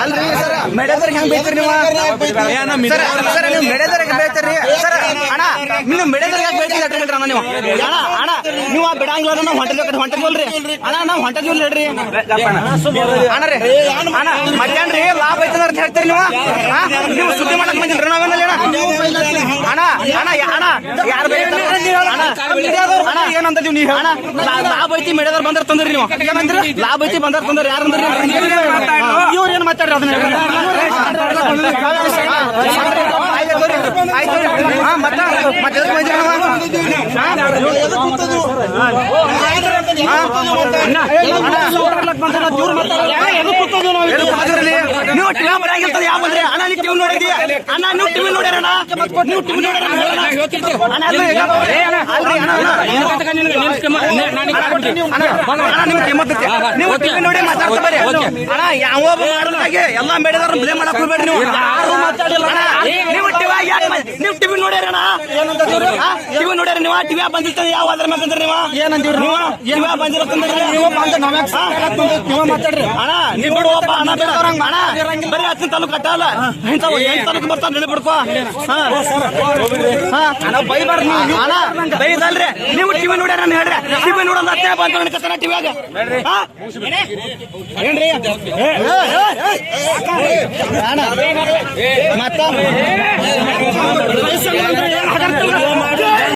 ಅಲ್ರಿ ಸರ್. ಮೆಡೆದರ್ಗೆ ಹೆಂಗ್ ಬೈತೀರಿ ನೀವು? ಸರ್ ನೀವು ಮೆಡೆದರ್ಗೆ ಬೈತೀರಿ ಸರ್ ಅಣ್ಣ ನೀವು ಮೆಡೆದರ್ಗೆ ಬೈತೀರಿ ಅಣ್ಣ ನೀವು? ಅಣ್ಣ ಅಣ್ಣ ನೀವು ಆ ಬಿಡಂಗಿಲ್ಲ ನಾವು ಹೊಂಟಿದ್ವಿ ಹೊಂಟಿದ್ವಲ್ರಿ ಅಣ್ಣ ನಾವು ಹೇಳ್ರಿ. ಅಣ್ಣ ರೀ ಅಣ್ಣ ಮಧ್ಯಾಹ್ನ ರೀ ಲಾಭ ಅಂತ ಹೇಳ್ತೀರಿ ನೀವು? ನೀವು ಸುದ್ದಿ ಮಾಡಕ್ ಬಂದಿಲ್ರಿ ನಾವೇನಲ್ಲಿ ಅಣ್ಣ ಲಾಭ ಐತಿ ಮೇಡದವ್ರು ಬಂದ್ರ ತಂದ್ರಿ ನೀವು ಲಾಭ ಐತಿ ಬಂದರ್ ತಂದ್ರಿ ಯಾರು ಅಂದ್ರಿ ಏನ್ ಮಾತಾಡ್ರಿ ಅದನ್ನ ನೀವು? ಹಾ? ಹಾ? ಅಣ್ಣ, ಅಣ್ಣ, ಸೋದರರ್ಲಕ್ ಬಂದ್ರೆ ನಾವು ಇವ್ರು ಮಾತಾಡೋದು. ಎದಕ್ ಕೂತದ್ದು ನಾವು? ಎದಕ್ ಕೂತಿದ್ರಿ? ನೀವು ಟಿವಿ ಬರಂಗಿರ್ತದೆ ಯಾವ ಬಂದ್ರಿ ಅಣ್ಣ ನೀವು ಟಿವಿ ನೋಡಿದಿ ಅಣ್ಣ ನೀವು ಟಿವಿ ಕಿಮ್ಮತ್ ಐತಿ. ನೀವು ಟಿವಿ ನೋಡಿ ಟಿವಿ ನೋಡ್ಯಾರ ನೀವು ಟಿವಿ ಬಂದಿರ್ತಾನೆ ಯಾವ ಅದ್ರ ಮೇಲೆ ಬಂದ್ರಿ ನೀವು ಏನಂತೀವ್ರಿ ನೀವ ಟಿವಿ ಬಂದಿರತ್ತಂದ್ರಿ ನೀವ ಬಂದ ನೀವು ಮಾತಾಡ್ರಿ ಅಣ್ಣ ನೀವು ಒಬ್ಬ ಅಣ್ಣ ಬೇಡವ್ರಂಗ ಅಣ್ಣ ಬರೀ ಹತ್ತಿನ ತಾಲೂಕು ಕಟ್ಟಲ್ಲ ಇಂಥವು ಎಂಟು ತಾಲೂಕು ಬರ್ತಾನೆ ನೆಲೆ ಬಿಡ್ಕೋ ಅಣ್ಣ ನೀವು ಅಣ್ಣ ಬೈದಲ್ರಿ ನೀವು ಟಿವಿ ನೋಡ್ಯಾರ ನಾನು ಹೇಳ್ರಿ ಟಿವಿ ನೋಡೋದು ಹತ್ತೆ ಬಂತ ಟಿವಿ ಟಿವಿಯಾಗ ಏನ್ರಿ ಮತ್ತ